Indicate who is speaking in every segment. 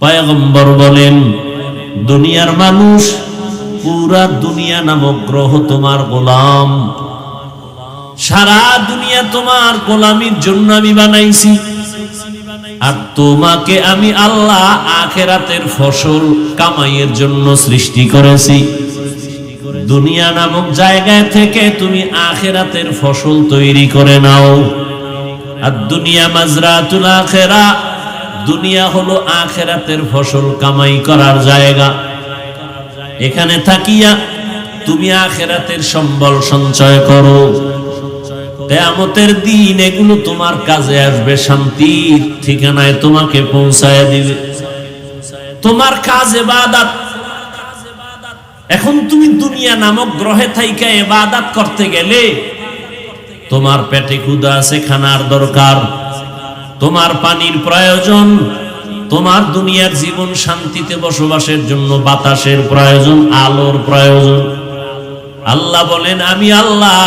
Speaker 1: পয়গম্বর বলেন, দুনিয়ার মানুষ পুরা দুনিয়া নামক গ্রহ তোমার গোলাম। সারা দুনিয়া তোমার গোলামির জন্য আমি বানাইছি। আর তোমাকে আমি আল্লাহ আখেরাতের ফসল কামাইয়ের জন্য সৃষ্টি করেছি। দুনিয়া নামক জায়গায় থেকে তুমি আখেরাতের ফসল তৈরি করে নাও। আর দুনিয়া মাজরাতুল আখেরা দুনিয়া হলো আখেরাতের ফসল কামাই করার জায়গা। এখানে থাকিয়া তুমি আখেরাতের সম্বল সঞ্চয় করো। কেয়ামতের দিন এগুলো তোমার কাজে আসবে, শান্তির ঠিকানায় তোমাকে পৌঁছায় দিবে। তোমার কাজ এবাদাত। এখন তুমি দুনিয়া নামক গ্রহে থাইকা এবাদাত করতে গেলে তোমার পেটে ক্ষুদা আছে, খানার দরকার। তোমার পানির প্রয়োজন, তোমার দুনিয়ার জীবন শান্তিতে বসবাসের জন্য বাতাসের প্রয়োজন, আলোর প্রয়োজন। আল্লাহ বলেন, আমি আল্লাহ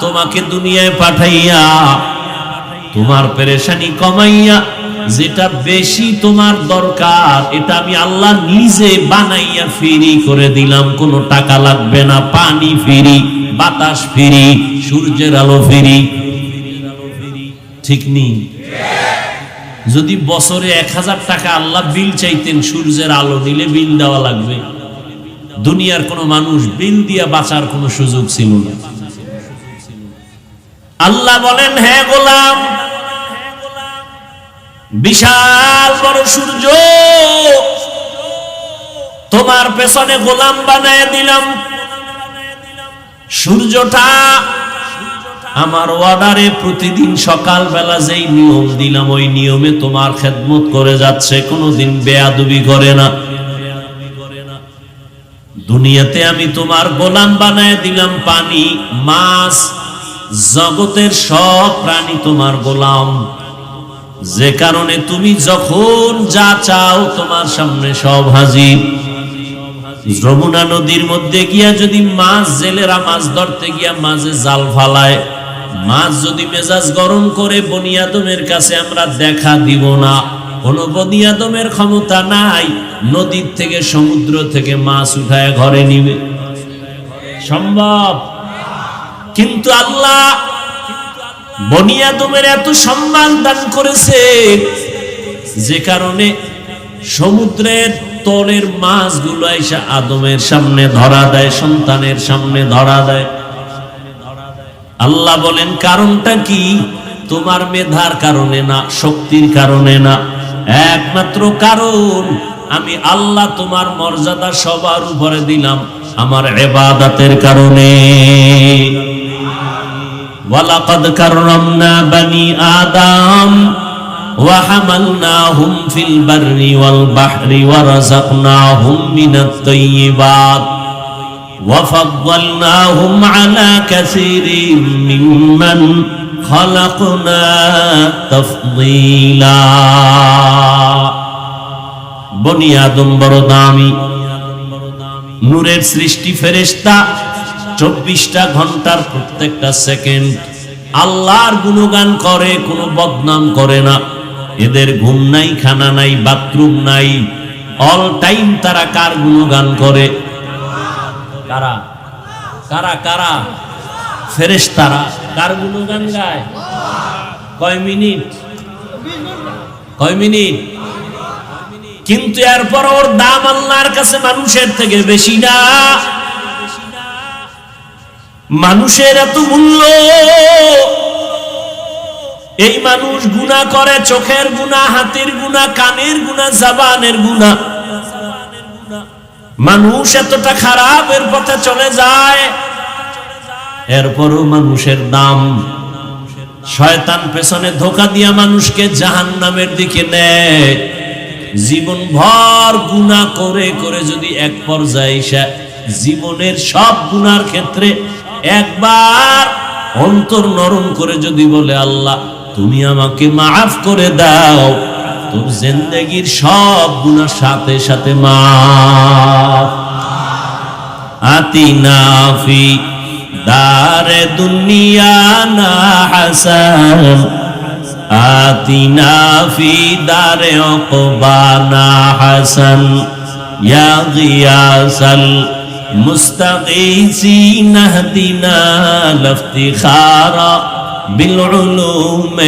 Speaker 1: তোমাকে দুনিয়ায় পাঠাইয়া, তোমার পেরেশানি কমাইয়া, যেটা বেশি তোমার দরকার, এটা আমি আল্লাহ নিজে বানাইয়া ফ্রি করে দিলাম। কোনো টাকা লাগবে না, পানি ফ্রি, বাতাস ফ্রি, সূর্যের আলো ফ্রি। ঠিক নেই? যদি বছরে এক হাজার টাকা আল্লাহ বিল চাইতেন, সূর্যের আলো নিলে বিল দেওয়া লাগবে। দুনিয়ার কোনো মানুষ বিল দিয়া বাঁচার কোনো সুযোগ ছিল না। আল্লাহ বলেন হ্যাঁ গোলাম, বিশাল বড় সূর্য, তোমার পেছনে গোলাম বানায় দিলাম। সূর্যটা আমার অর্ডারে প্রতিদিন সকাল বেলা যেই নিয়ম দিলাম, ওই নিয়মে তোমার খেদমত করে যাচ্ছে, কোনোদিন বেয়াদুবি করে না। দুনিয়াতে আমি তোমার গোলাম বানায় দিলাম পানি, মাছ, জগতের সব প্রাণী তোমার গোলাম। যে কারণে তুমি যখন যা চাও তোমার সামনে সব হাজির। যমুনা নদীর মধ্যে গিয়া যদি মাছ জেলেরা মাছ ধরতে গিয়া মাঝে জাল ফালায় মাছ যদি মেজাজ গরম করে বনিয়াদমের কাছে আমরা দেখা দিব না। কোন বনিয়াদমের ক্ষমতা নাই, নদীর থেকে সমুদ্র থেকে মাছ উঠায় ঘরে নিবে। সম্ভব? কিন্তু আল্লাহ বনিয়াদমের এত সম্মান দান করেছে, যে কারণে সমুদ্রের তলের মাছগুলো এসে আদমের সামনে ধরা দেয়, সন্তানের সামনে ধরা দেয়। আল্লাহ বলেন, কারণটা কি? তোমার মেধার কারণে না, শক্তির কারণে না। একমাত্র কারণ, আমি আল্লাহ তোমার মর্যাদা সবার উপরে দিলাম আমার এবাদাতের কারণে। ওয়ালাকাদ وفضلناهم على كثير ممن خلقنا تفضيلا বনি আদম বড় দামি নূরের সৃষ্টি ফেরেশতা চব্বিশটা ঘন্টার প্রত্যেকটা সেকেন্ড আল্লাহর গুণগান করে কোনো বদনাম করে না এদের ঘুম নাই খানা নাই বাথরুম নাই অল টাইম তারা কার গুণগান করে কারা? কারা কারা? ফেরেশ তারা কার গুণগান গায় কয় মিনিট? কয় মিনিট? কিন্তু এরপর ওর দাম আল্লাহর কাছে মানুষের থেকে বেশি না। মানুষের এত মূল্য। এই মানুষ গুণা করে, চোখের গুণা হাতের গুণা কানের গুণা জাবানের গুণা মানুষ এতটা খারাপ, এর পথে চলে যায়। এরপরও মানুষের দাম শয়তান পেছনে ধোকা দিয়া মানুষকে জাহান নামের দিকে নেয়। জীবন ভর গুণা করে করে যদি এক পর্যায়ে জীবনের সব গুনার ক্ষেত্রে একবার অন্তর নরম করে যদি বলে, আল্লাহ, তুমি আমাকে মাফ করে দাও। তোর জিন্দগির সব গুনার সাথে সাথে মাফ আতিনা ফি দারে দুনিয়া না হাসান آتنا في دار عقبانا حسن يا غياث المستغيثين اهدنا لافتخارا بالعلوم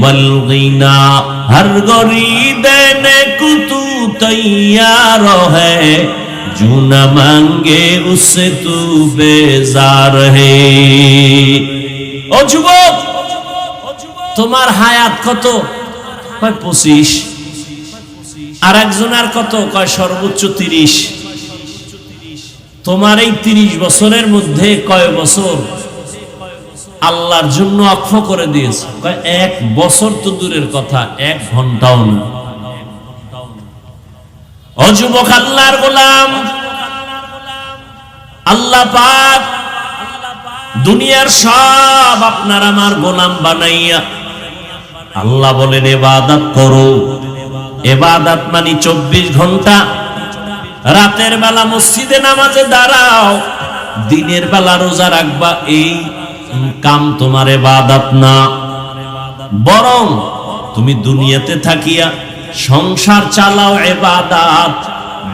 Speaker 1: والغنا ہر غریدین کو تو تیار ہے جو نہ مانگے اس سے تو ও যুবক, তোমার হায়াত কত? কয় পঁচিশ। আর একজনের কত? কয় সর্বোচ্চ তিরিশ। তোমার এই তিরিশ বছরের মধ্যে কয় বছর? আল্লাহর জন্য অক্ষ করে দিয়েছে। এক বছর তো দূরের কথা, এক ঘন্টাও না। অযুবক আল্লাহর গোলাম, আল্লাহ পাক দুনিয়ার সব আপনার আমার গোলাম বানাইয়া আল্লাহ বলেন, এবাদাত করো। এবাদাত মানে চব্বিশ ঘণ্টা। রাতের বেলা মসজিদে নামাজে দাঁড়াও, দিনের বেলা রোজা রাখবা, এই কাম তোমার এবাদাত না। বরং তুমি দুনিয়াতে থাকিয়া সংসার চালাও এবাদাত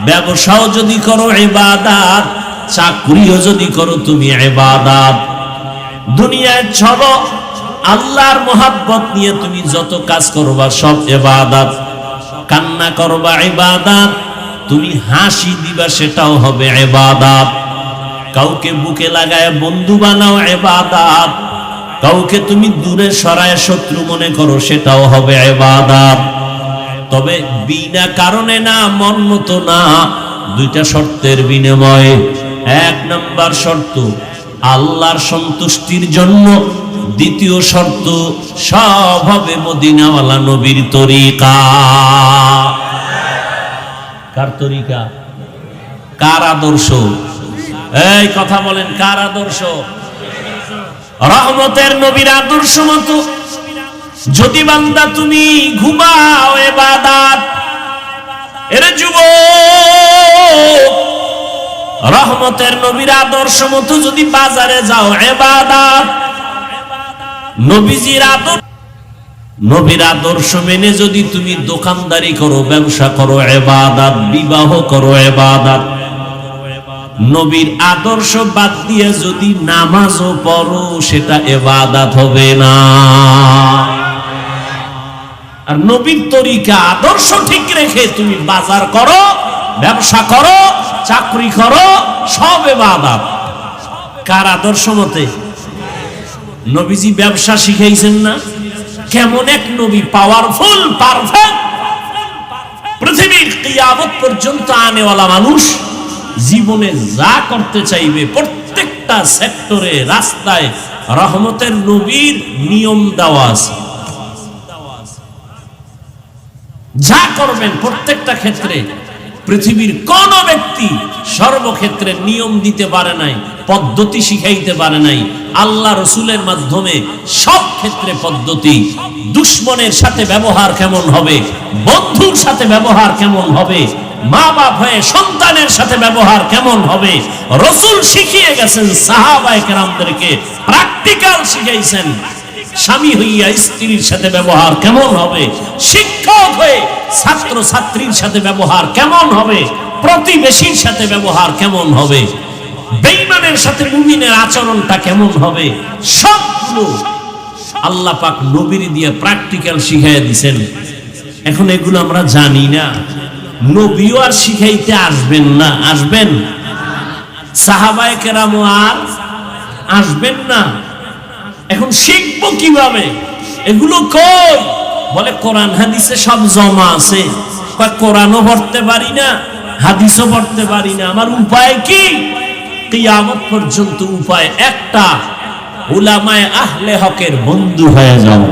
Speaker 1: ব্যবসাও যদি করো এবাদাত চাকরিও যদি করো তুমি এবাদাত দুনিয়ায় ছড়ো আল্লাহর মোহাব্বত নিয়ে তুমি যত কাজ করবা সব এবাদাত কান্না করবা এবাদাত তুমি হাসি দিবা সেটাও হবে এবাদাত কাউকে বুকে লাগায় বন্ধু বানাও এবাদাত। কাউকে তুমি দূরে সরায় শত্রু মনে করো, সেটাও হবে এবাদাত। তবে বিনা কারণে না, মন মতো না, দুইটা শর্তের বিনিময়ে। এক নাম্বার শর্ত, আল্লাহর সন্তুষ্টির জন্য। দ্বিতীয় শর্ত, সব হবে মদিনাওয়ালা নবীর তরিকা। কার তরিকা? কার আদর্শ? এই কথা বলেন, কার আদর্শ? রহমতের নবীর আদর্শ মতো। যদি বান্দা তুমি ঘুমাও এবাদাত এর যুব রহমতের নবীর আদর্শ মতো যদি বাজারে যাও এবাদাত নবীজির আদর্শ নবীর আদর্শ মেনে যদি তুমি দোকানদারি করো, ব্যবসা করো এবাদাত বিবাহ করো এবাদাত নবীর আদর্শ বাদ দিয়ে যদি নামাজও পড়ো, সেটা এবাদাত হবে না। আর নবীর তরিকা আদর্শ ঠিক রেখে তুমি বাজার করো, ব্যবসা করো, চাকরি করো, সব এবাদাত। কার আদর্শ মতে? নবীজি ব্যবসা শিখাইছেন না? কেমন এক নবী পাওয়ারফুল পারফেক্ট পৃথিবীর কিয়ামত পর্যন্ত আনেওয়ালা মানুষ জীবনে যা করতে চাইবে প্রত্যেকটা সেক্টরে রাস্তায় রহমতের নবীর নিয়ম দেওয়া আছে। যা করবেন প্রত্যেকটা ক্ষেত্রে, পৃথিবীর কোন ব্যক্তি সর্বক্ষেত্রে নিয়ম দিতে পারে নাই, পদ্ধতি শিখাইতে পারে নাই। আল্লাহ রসুলের মাধ্যমে সব ক্ষেত্রে পদ্ধতি। দুশ্মনের সাথে ব্যবহার কেমন হবে? বন্ধুর সাথে ব্যবহার কেমন হবে? মা বাপ হয়ে সন্তানের সাথে ব্যবহার কেমন হবে? রসুল শিখিয়ে গেছেন, সাহাবায় কেরামদেরকে প্র্যাকটিক্যাল শিখাইছেন। স্বামী হইয়া স্ত্রীর সাথে ব্যবহার কেমন হবে? শিক্ষক হয়ে ছাত্র ছাত্রীর সাথে ব্যবহার কেমন হবে? প্রতিবেশীর সাথে ব্যবহার কেমন হবে? বেইমানের সাথে মুমিনের আচরণটা কেমন হবে? সবগুলো আল্লাহ পাক নবীর দিয়ে প্র্যাকটিক্যাল শিখাইয়া দিছেন। এখন এগুলো আমরা জানি না। নবীও আর শিখাইতে আসবেন না। আসবেন? সাহাবায়ে কেরাম আর আসবেন না। এখন শিখব কীভাবে? এগুলো কই? বলে কোরআন হাদিসে সব জমা আছে। কোরআনও পড়তে পারি না, হাদিসও পড়তে পারি না। আমার উপায় কি? কিয়ামত পর্যন্ত উপায় একটা। উলামায়ে আহলে হকের বন্ধু হয়ে যাও।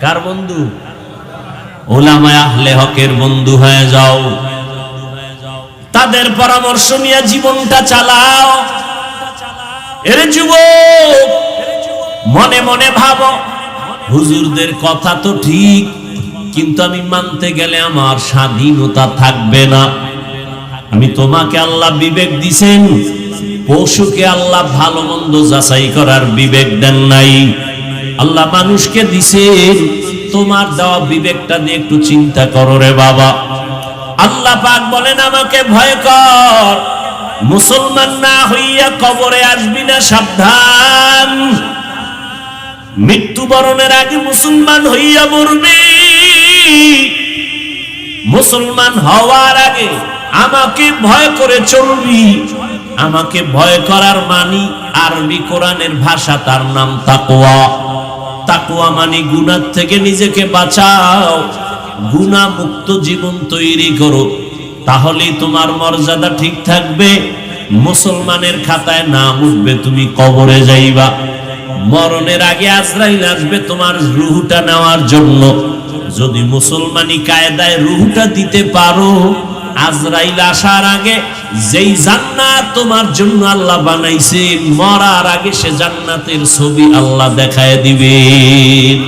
Speaker 1: কার বন্ধু? ওলামায় আহলে হকের বন্ধু হয়ে যাও। তাদের পরামর্শ নিয়ে জীবনটা চালাও। এর যুবক, মনে মনে ভাবো, হুজুরদের কথা তো ঠিক, কিন্তু আমি মানতে গেলে আমার স্বাধীনতা থাকবে না। আমি তোমাকে আল্লাহ বিবেক দিছেন, পশুকে আল্লাহ ভালো মন্দ যাচাই করার বিবেক দেন নাই। আল্লাহ মানুষকে দিছেন তোমার দেওয়া বিবেকটা দিয়ে একটু চিন্তা করো রে বাবা। আল্লাহ পাক বলেন, আমাকে ভয় কর। মুসলমান না হইয়া কবরে আসবি না, সাবধান। মৃত্যুবরণের আগে মুসলমান হইয়া মরবি। মুসলমান হওয়ার আগে আমাকে ভয় করে চলবি। আমাকে ভয় করার মানি আরবি কোরআনের ভাষা তার নাম তাকোয়া তাকোয়া মানি গুনার থেকে নিজেকে বাঁচাও। গুণা মুক্ত জীবন তৈরি করো। তাহলেই তোমার মর্যাদা ঠিক থাকবে। মুসলমানের খাতায় নাম উঠবে, তুমি কবরে যাইবা। মরণের আগে আজরাইল আসবে তোমার রুহুটা নেওয়ার জন্য। যদি মুসলমানি কায়দায় রুহুটা দিতে পারো, আজরাইল আসার আগে যেই জান্নাত তোমার জন্য আল্লাহ বানাইছে মরার আগে সে জান্নাতের ছবি আল্লাহ দেখায় দিবেন।